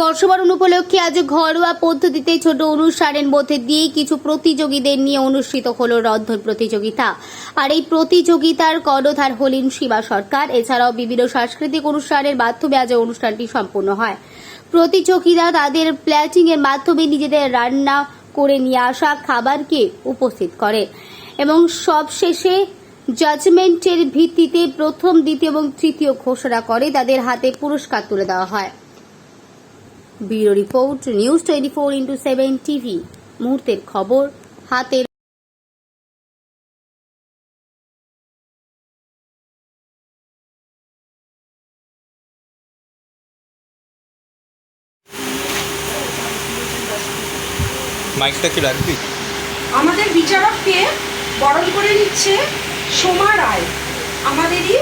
বর্ষবরণ উপলক্ষে আজ ঘরোয়া পদ্ধতিতে ছোট অনুষ্ঠানের মধ্যে দিয়ে কিছু প্রতিযোগীদের নিয়ে অনুষ্ঠিত হলো রন্ধন প্রতিযোগিতা। আর এই প্রতিযোগিতার কর্ণধার হলেন শিবা সরকার। এছাড়াও বিভিন্ন সাংস্কৃতিক অনুষ্ঠানের মাধ্যমে আজ অনুষ্ঠানটি সম্পূর্ণ হয়। প্রতিযোগীরা তাদের প্ল্যাটিং এর মাধ্যমে নিজেদের রান্না করে নিয়ে আসা খাবারকে উপস্থিত করে। এবং সবশেষে জাজমেন্টের ভিত্তিতে প্রথম, দ্বিতীয় এবং তৃতীয় ঘোষণা করে তাদের হাতে পুরস্কার তুলে দেওয়া হয়। Bureau report news twenty four into seven TV. মুহূর্তের খবর হাতের মাইকটা কি রাখবি? আমাদের বিচারককে বরণ করে নিচ্ছে সোমা রায় আমাদেরই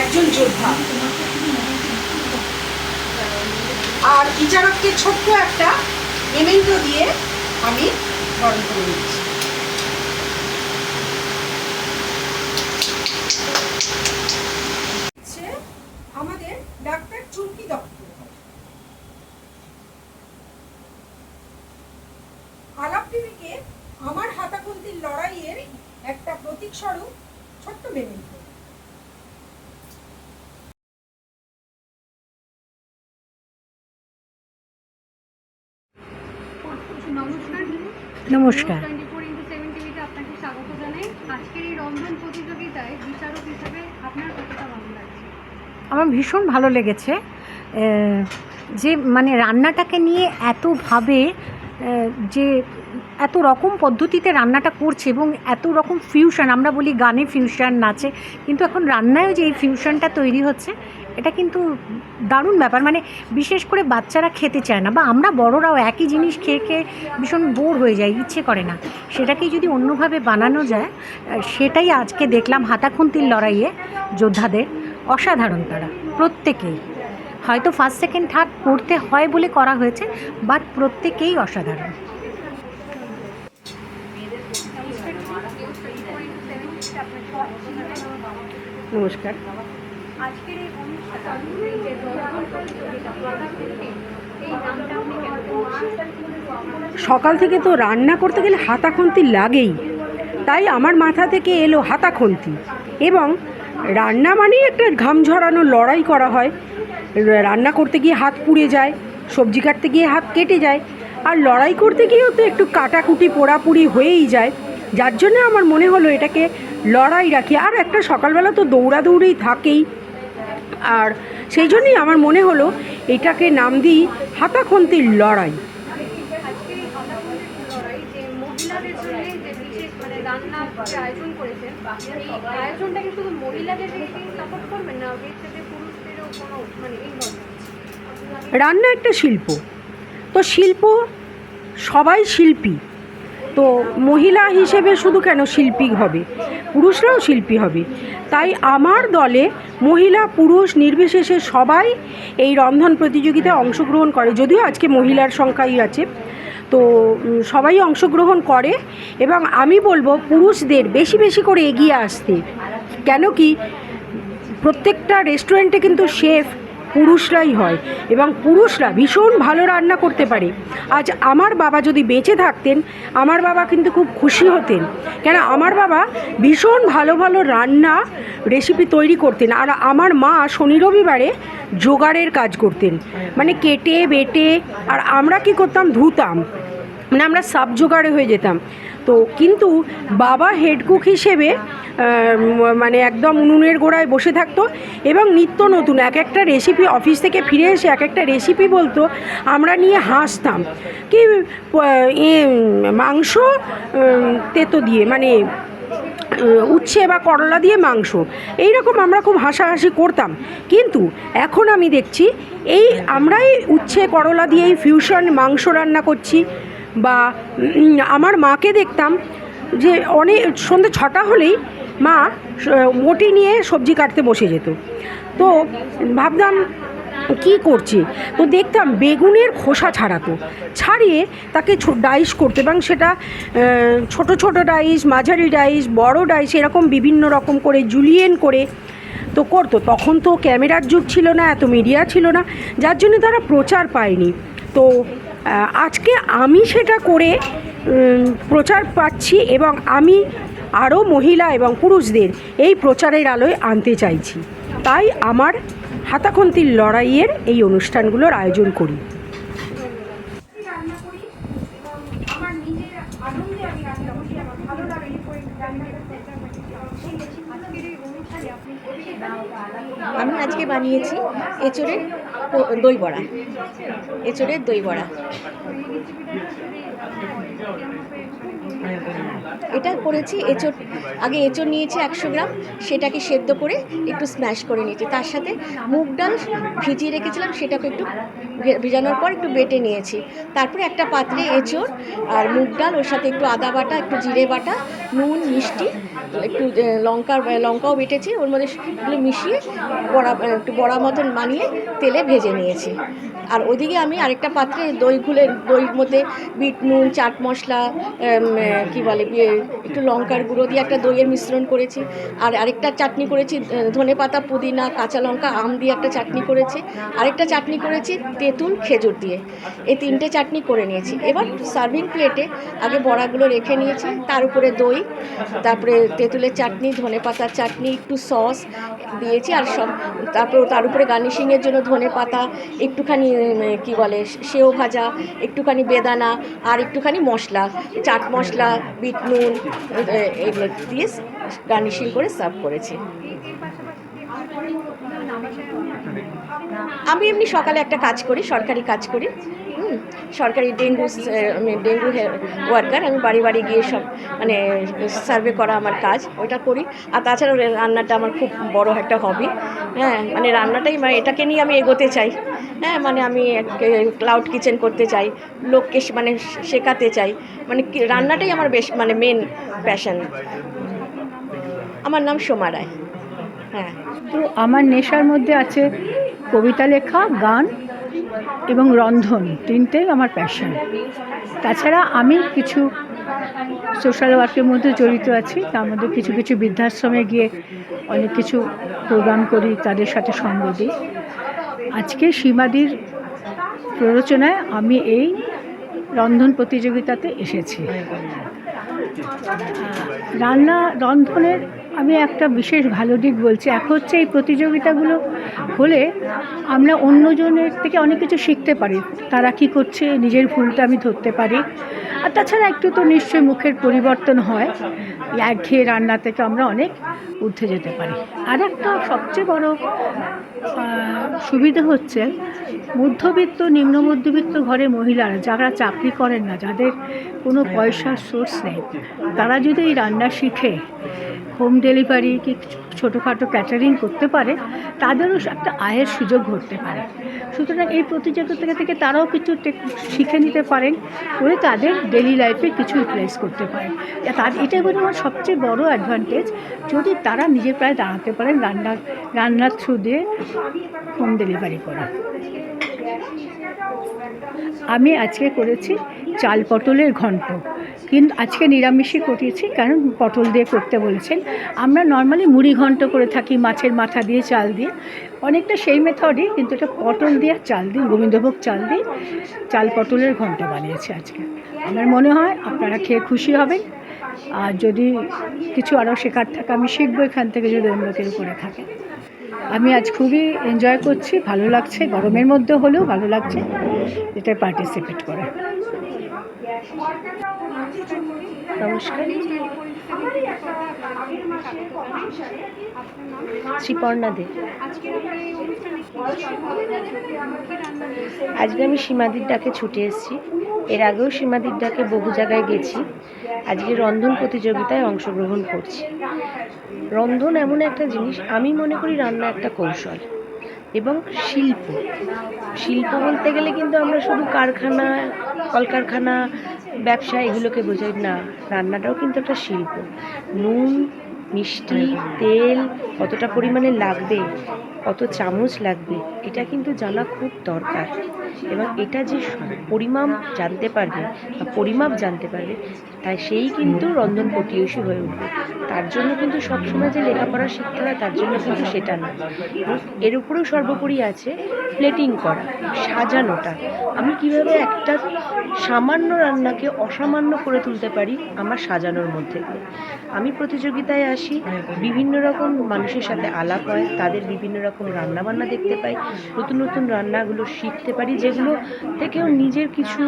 একজন যোদ্ধা। আর বিচারককে ছোট্ট একটা মেমেন্টো দিয়ে আমি গরম করে নিচ্ছি। আমাদের ডাক্তার চুমকি আমার হাতাখন্তির লড়াইয়ের একটা প্রতীক স্বরূপ ছোট্ট মেমেন্টো নমস্কার নমস্কার। টোয়েন্টি ফোর ইন্টু সেভেন টিভিতে আপনাকে স্বাগত জানাই। আজকের এই রন্ধন প্রতিযোগিতায় বিচারক হিসাবে আপনার কতটা ভালো লাগছে? আমার ভীষণ ভালো লেগেছে। যে মানে রান্নাটাকে নিয়ে এতভাবে যে এত রকম পদ্ধতিতে রান্নাটা করছে এবং এত রকম ফিউশন আমরা বলি গানে ফিউশন নাচে কিন্তু এখন রান্নায়ও যে এই ফিউশনটা তৈরি হচ্ছে এটা কিন্তু দারুণ ব্যাপার। মানে বিশেষ করে বাচ্চারা খেতে চায় না বা আমরা বড়রাও একই জিনিস খেয়ে খেয়ে ভীষণ বোর হয়ে যায় ইচ্ছে করে না। সেটাকেই যদি অন্যভাবে বানানো যায় সেটাই আজকে দেখলাম হাতাখুন্তির লড়াইয়ে যোদ্ধাদের। অসাধারণ তারা প্রত্যেকেই। হয়তো ফার্স্ট সেকেন্ড থার্ড করতে হয় বলে করা হয়েছে বাট প্রত্যেকেই অসাধারণ। নমস্কার। আজকের সকাল থেকে তো রান্না করতে গেলে হাতাখন্তি লাগেই। তাই আমার মাথা থেকে এলো হাতাখন্তি এবং রান্না মানেই একটা ঘাম ঝরানো লড়াই করা হয়। রান্না করতে গিয়ে হাত পুড়ে যায়, সবজি কাটতে গিয়ে হাত কেটে যায়, আর লড়াই করতে গিয়েও তো একটু কাটাকুটি পোড়াপুড়ি হয়েই যায়। যার জন্য আমার মনে হলো এটাকে লড়াই রাখি। আর একটা সকালবেলা তো দৌড়াদৌড়ি থাকেই। আর সেই জন্যই আমার মনে হলো এটাকে নাম দিই হাতাখন্তির লড়াই। রান্না একটা শিল্প। তো শিল্প সবাই শিল্পী। তো মহিলা হিসেবে শুধু কেন শিল্পী হবে? পুরুষরাও শিল্পী হবে। তাই আমার দলে মহিলা, পুরুষ, নির্বিশেষে সবাই এই রন্ধন প্রতিযোগিতায় অংশগ্রহণ করে। যদিও আজকে মহিলার সংখ্যাই আছে। তো সবাই অংশগ্রহণ করে এবং আমি বলব পুরুষদের বেশি বেশি করে এগিয়ে আসতে। কেন কি? প্রত্যেকটা রেস্টুরেন্টে কিন্তু শেফ পুরুষরাই হয় এবং পুরুষরা ভীষণ ভালো রান্না করতে পারে। আজ আমার বাবা যদি বেঁচে থাকতেন, আমার বাবা কিন্তু খুব খুশি হতেন। কেন, আমার বাবা ভীষণ ভালো ভালো রান্না রেসিপি তৈরি করতেন। আর আমার মা শনি রবিবারে জোগাড়ের কাজ করতেন। মানে কেটে, বেটে, আর আমরা কি করতাম, ধুতাম। মানে আমরা সাব জোগাড়ে হয়ে যেতাম। তো কিন্তু বাবা হেড কুক হিসেবে মানে একদম উনুনের গোড়ায় বসে থাকতো এবং নিত্য নতুন, এক একটা রেসিপি অফিস থেকে ফিরে এসে এক একটা রেসিপি বলতো, আমরা নিয়ে হাসতাম। কি এ, মাংস তেতো দিয়ে মানে উচ্ছে বা করলা দিয়ে মাংস এই রকম আমরা খুব হাসাহাসি করতাম। কিন্তু এখন আমি দেখছি, এই আমরাই উচ্ছে, করলা দিয়ে এই ফিউশন মাংস রান্না করছি। বা আমার মাকে দেখতাম যে অনেক সন্ধ্যে ছটা হলেই মা মটি নিয়ে সবজি কাটতে বসে যেত। তো ভাবতাম, কি করছে? তো দেখতাম বেগুনের খোসা ছাড়াতো। ছাড়িয়ে তাকে ডাইস করতো এবং সেটা ছোট ছোট ডাইস, মাঝারি ডাইস, বড় ডাইস, এরকম বিভিন্ন রকম করে জুলিয়েন করে তো করতো। তখন তো ক্যামেরার যুগ ছিল না, এত মিডিয়া ছিল না, যার জন্য তারা প্রচার পায়নি। তো আজকে আমি সেটা করে প্রচার পাচ্ছি এবং আমি আরও মহিলা এবং পুরুষদের এই প্রচারের আলোয় আনতে চাইছি। তাই আমার হাতাখন্তির লড়াইয়ের এই অনুষ্ঠানগুলোর আয়োজন করি। আমি আজকে বানিয়েছি এঁচড়ের দই বড়া এঁচড়ের দই বড়া এটা করেছি এঁচড়। আগে এঁচড় নিয়েছি একশো গ্রাম, সেটাকে সেদ্ধ করে একটু স্ম্যাশ করে নিয়েছি। তার সাথে মুগ ডাল ভিজিয়ে রেখেছিলাম, সেটাকে একটু ভেজানোর পর একটু বেটে নিয়েছি। তারপরে একটা পাত্রে এঁচড় আর মুগ ডাল, ওর সাথে একটু আদা বাটা, একটু জিরে বাটা, নুন, মিষ্টি একটু আহ, লঙ্কা লঙ্কাও বেটেছি ওর মধ্যে এগুলো মিশিয়ে বড়া একটু বড়া মতন বানিয়ে তেলে ভেজে নিয়েছি। আর ওইদিকে আমি আরেকটা পাত্রে দই গুলে দইয়ের মধ্যে বিট নুন চাট মশলা কি বলে একটু লঙ্কার গুঁড়ো দিয়ে একটা দইয়ের মিশ্রণ করেছি। আর আরেকটা চাটনি করেছি ধনে পাতা পুদিনা কাঁচা লঙ্কা আম দিয়ে একটা চাটনি করেছি। আরেকটা চাটনি করেছি তেঁতুল খেজুর দিয়ে। এই তিনটে চাটনি করে নিয়েছি। এবার সার্ভিং প্লেটে আগে বড়াগুলো রেখে নিয়েছি তার উপরে দই তারপরে তেঁতুলের চাটনি, ধনে পাতার চাটনি, একটু সস দিয়েছি আর সব, তারপর তার উপরে গার্নিশিংয়ের জন্য ধনে পাতা, একটুখানি কি বলে, সেও ভাজা, একটুখানি বেদানা আর একটুখানি মশলা, চাট মশলা, বিট নুন এগুলো দিয়ে গার্নিশিং করে সার্ভ করেছি। আমি এমনি সকালে একটা কাজ করি, সরকারি কাজ করি। সরকারি ডেঙ্গু ডেঙ্গু ওয়ার্কার আমি বাড়ি বাড়ি গিয়ে সব মানে সার্ভে করা আমার কাজ, ওইটা করি। আর তাছাড়াও রান্নাটা আমার খুব বড় একটা হবি হ্যাঁ মানে রান্নাটাই মানে এটাকে নিয়ে আমি এগোতে চাই। হ্যাঁ মানে আমি ক্লাউড কিচেন করতে চাই, লোককে মানে শেখাতে চাই। মানে রান্নাটাই আমার বেশ মানে মেন প্যাশন আমার নাম সোমা রায়। হ্যাঁ। তো আমার নেশার মধ্যে আছে কবিতা লেখা, গান এবং রন্ধন তিনটেই আমার প্যাশন তাছাড়া আমি কিছু সোশ্যাল ওয়ার্কের মধ্যে জড়িত আছি, তার মধ্যে কিছু কিছু বৃদ্ধাশ্রমে গিয়ে অনেক কিছু প্রোগ্রাম করি, তাদের সাথে সঙ্গ দিই। আজকে সীমাদির প্ররোচনায় আমি এই রন্ধন প্রতিযোগিতাতে এসেছি। রান্না, রন্ধনের আমি একটা বিশেষ ভালো দিক বলছি। এক হচ্ছে এই প্রতিযোগিতাগুলো হলে আমরা অন্যজনের থেকে অনেক কিছু শিখতে পারি। তারা কি করছে, নিজের ভুলটা আমি ধরতে পারি। আর তাছাড়া একটু তো নিশ্চয়ই মুখের পরিবর্তন হয়। একঘেয়ে রান্না থেকে আমরা অনেক ঊর্ধ্বে যেতে পারি। আর একটা সবচেয়ে বড় সুবিধা হচ্ছে মধ্যবিত্ত, নিম্ন মধ্যবিত্ত ঘরে মহিলারা যারা চাকরি করেন না, যাদের কোনো পয়সার সোর্স নেই, তারা যদি এই রান্না শিখে হোম ডেলিভারি কি ছোটোখাটো ক্যাটারিং করতে পারে, তাদেরও একটা আয়ের সুযোগ ঘটতে পারে। সুতরাং এই প্রতিযোগিতা থেকে তারাও কিছু শিখে নিতে পারেন, করে তাদের ডেলি লাইফে কিছু ইউটিলাইজ করতে পারেন। তার এটাই বলে আমার সবচেয়ে বড় অ্যাডভান্টেজ যদি তারা নিজের প্রায় দাঁড়াতে পারেন রান্নার রান্নার থ্রু দিয়ে হোম ডেলিভারি করা। আমি আজকে করেছি চাল পটলের ঘন্ট। কিন্তু আজকে নিরামিষই করিয়েছি, কারণ পটল দিয়ে করতে বলেছেন। আমরা নর্মালি মুড়ি ঘন্ট করে থাকি মাছের মাথা দিয়ে, চাল দিয়ে। অনেকটা সেই মেথডই কিন্তু এটা পটল দিয়ে, চাল দিয়ে, গোবিন্দভোগ চাল দিয়ে চাল পটলের ঘন্ট বানিয়েছি আজকে। আমার মনে হয় আপনারা খেয়ে খুশি হবেন। আর যদি কিছু আরও শেখার থাকে, আমি শিখব এখান থেকে যদি অন্য কেউ করে থাকে। আমি আজ খুবই এনজয় করছি। ভালো লাগছে, গরমের মধ্যে হলেও ভালো লাগছে এটায় পার্টিসিপেট করে। নমস্কার। শ্রীপর্ণা দে। আজকে আমি সীমাদির ডাকে ছুটে এসেছি। এর আগেও সীমাদির ডাকে বহু জায়গায় গেছি। আজকে রন্ধন প্রতিযোগিতায় অংশগ্রহণ করছি। রন্ধন এমন একটা জিনিস, আমি মনে করি রান্না একটা কৌশল এবং শিল্প। শিল্প বলতে গেলে কিন্তু আমরা শুধু কারখানা, কলকারখানা, ব্যবসা এগুলোকে বোঝাই। না, রান্নাটাও কিন্তু একটা শিল্প। নুন, মিষ্টি, তেল কতটা পরিমাণে লাগবে, কত চামচ লাগবে, এটা কিন্তু জানা খুব দরকার। এবং এটা যে পরিমাপ জানতে পারবে বা পরিমাপ জানতে পারবে, তাই সেই কিন্তু রন্ধন পটীয়সী হয়ে উঠবে। তার জন্য কিন্তু সবসময় যে লেখাপড়া শিখতে হয় তার জন্য কিন্তু সেটা নয় এর উপরেও সর্বোপরি আছে প্লেটিং করা, সাজানোটা। আমি কীভাবে একটা সামান্য রান্নাকে অসামান্য করে তুলতে পারি আমার সাজানোর মধ্যে দিয়ে? আমি প্রতিযোগিতায় আসি, বিভিন্ন রকম মানুষের সাথে আলাপ হয়, তাদের বিভিন্ন রকম রান্নাবান্না দেখতে পাই, নতুন নতুন রান্নাগুলো শিখতে পারি যেগুলো থেকেও নিজের কিছু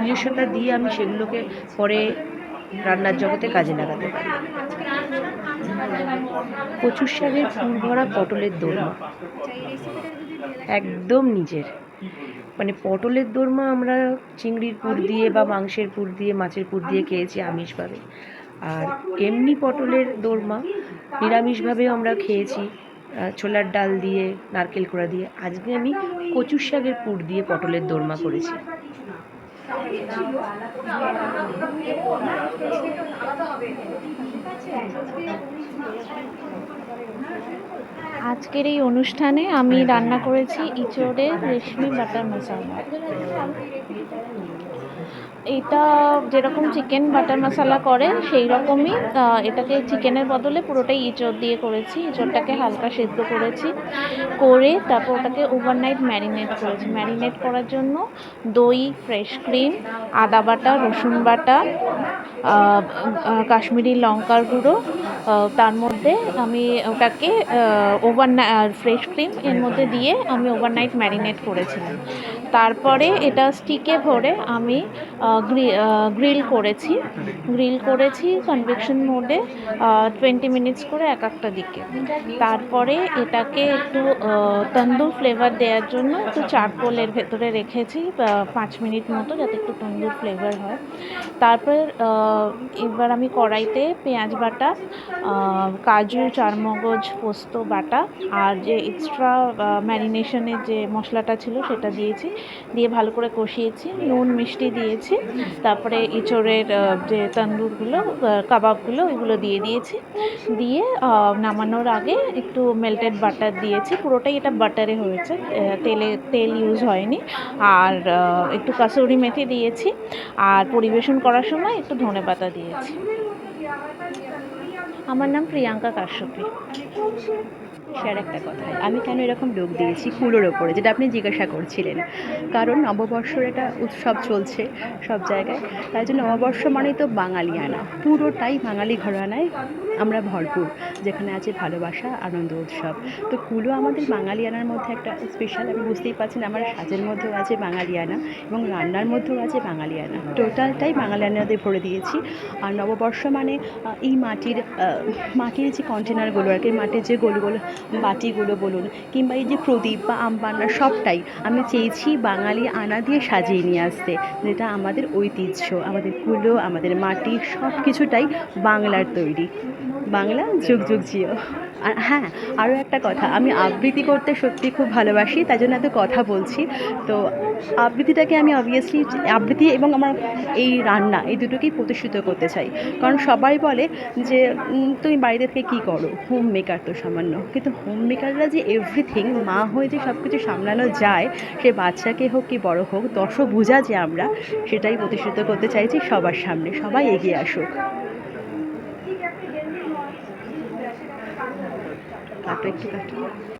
নিজস্বতা দিয়ে আমি সেগুলোকে পরে রান্নার জগতে কাজে লাগাতে পারি। কচুর শাকের ফুল ভরা পটলের দোরমা। একদম নিজের। মানে পটলের দোরমা আমরা চিংড়ির পুর দিয়ে বা মাংসের পুর দিয়ে, মাছের পুর দিয়ে খেয়েছি আমিষভাবে। আর এমনি পটলের দোরমা নিরামিষভাবেও আমরা খেয়েছি। ছোলার ডাল দিয়ে, নারকেল কোড়া দিয়ে, আজকে আমি কচুর শাকের পুর দিয়ে পটলের দোরমা করেছি। আজকের এই অনুষ্ঠানে আমি রান্না করেছি ইঁচড়ের রেশমি বাটার মশলা। এটা যেরকম চিকেন বাটার মশলা করে সেই রকমই এটাকে চিকেনের বদলে পুরোটাই ইঁচড় দিয়ে করেছি। ইঁচড়টাকে হালকা সেদ্ধ করেছি। করে তারপর ওটাকে ওভারনাইট ম্যারিনেট করেছি। ম্যারিনেট করার জন্য দই ফ্রেশ ক্রিম আদা বাটা, রসুন বাটা কাশ্মীরি লঙ্কার গুঁড়ো তার মধ্যে আমি ওটাকে ওভার ফ্রেশ ক্রিম এর মধ্যে দিয়ে আমি ওভারনাইট ম্যারিনেট করেছিলাম। তারপরে এটা স্টিকে ভরে আমি গ্রিল করেছি। গ্রিল করেছি কনভেকশন মোডে টোয়েন্টি মিনিটস করে এক একটা দিকে। তারপরে এটাকে একটু তন্দুর ফ্লেভার দেওয়ার জন্য একটু চারকোলের ভেতরে রেখেছি পাঁচ মিনিট মতো যাতে একটু তন্দুর ফ্লেভার হয়। তারপর এবার আমি কড়াইতে পেঁয়াজ বাটা কাজু, চারমগজ, পোস্ত বাটা, আর যে এক্সট্রা ম্যারিনেশনের যে মশলাটা ছিল সেটা দিয়েছি। দিয়ে ভালো করে কষিয়েছি নুন মিষ্টি দিয়েছি তারপরে এঁচড়ের আহ, যে তন্দুরগুলো কাবাবগুলো এগুলো দিয়ে দিয়েছি। দিয়ে নামানোর আগে একটু মেল্টেড বাটার দিয়েছি পুরোটাই এটা বাটারে হয়েছে তেলে তেল ইউজ হয়নি। আর একটু কাসুরি মেথি দিয়েছি আর পরিবেশন করার সময় একটু ধনে পাতা দিয়েছি। আমার নাম প্রিয়াঙ্কা কাশ্যপী। স্যার একটা কথা, আমি কেন এরকম লোক দিয়েছি কুলোর ওপরে, যেটা আপনি জিজ্ঞাসা করছিলেন। কারণ নববর্ষের একটা উৎসব চলছে সব জায়গায়, তাই জন্য নববর্ষ মানেই তো বাঙালিয়ানা, পুরোটাই বাঙালি ঘরানায় আমরা ভরপুর, যেখানে আছে ভালোবাসা, আনন্দ, উৎসব। তো কুলো আমাদের বাঙালিয়ানার মধ্যে একটা স্পেশাল আমি বুঝতেই পারছেন, আমার সাজের মধ্যেও আছে বাঙালিয়ানা এবং রান্নার মধ্যেও আছে বাঙালিয়ানা। টোটালটাই বাঙালিয়ানাতে ভরে দিয়েছি। আর নববর্ষ মানে এই মাটির মাটির যে কন্টেনারগুলো আর কি, মাটির যে গোল গোল বাটিগুলো বলুন কিংবা এই যে প্রদীপ বা আমপান্না সবটাই আমি চেয়েছি বাঙালি আনা দিয়ে সাজিয়ে নিয়ে আসতে। যেটা আমাদের ঐতিহ্য, আমাদের কুলো, আমাদের মাটি সব কিছুটাই বাংলার তৈরি। বাংলা, যুগ যুগ, জিও। আর হ্যাঁ আরও একটা কথা, আমি আবৃত্তি করতে সত্যি খুব ভালোবাসি, তাই জন্য এত কথা বলছি। তো আবৃত্তিটাকে আমি অবভিয়াসলি আবৃত্তি এবং আমার এই রান্না, এই দুটোকেই প্রতিষ্ঠিত করতে চাই। কারণ সবাই বলে যে তুমি বাড়িতে থেকে কী করো? হোম মেকার তো সামান্য। কিন্তু হোম মেকাররা যে এভরিথিং মা হয়ে যে সব কিছু সামলানো যায়, সে বাচ্চাকে হোক কি বড় হোক দশ বোঝা যে আমরা, সেটাই প্রতিষ্ঠিত করতে চাইছি সবার সামনে। সবাই এগিয়ে আসুক। কাটো একটু কাটো